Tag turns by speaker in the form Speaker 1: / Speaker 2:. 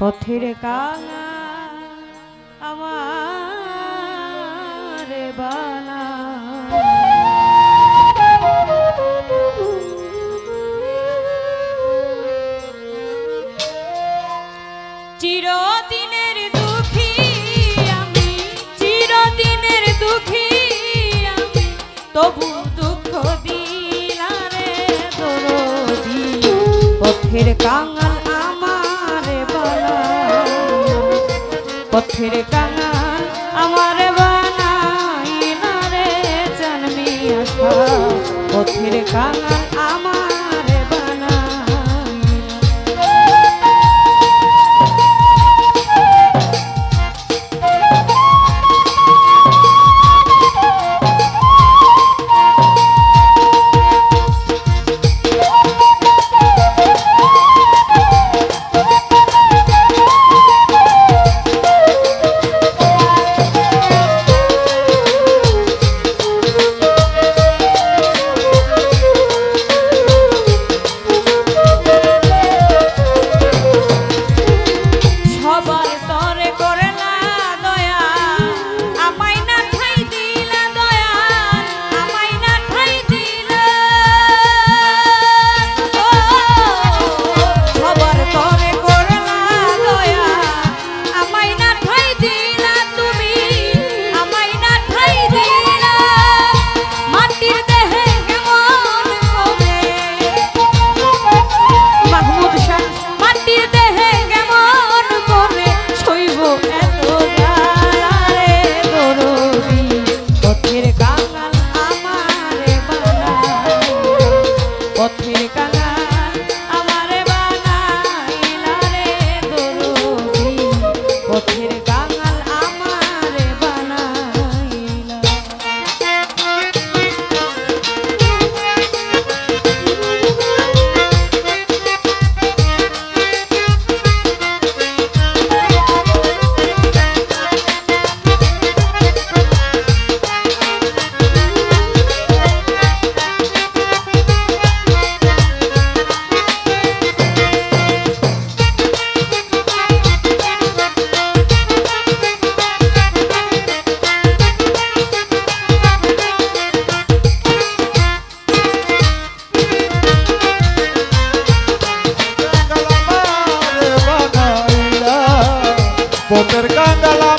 Speaker 1: পথের কাঙা আমার বালা চিরদিনের চিরদিনের তবু দুঃখ দিলারে দরদি। পথের কাঙা পথের কানান আমার বানাই না রে জন্মিয়া পথের কানান
Speaker 2: পোতের কাঙ্গালা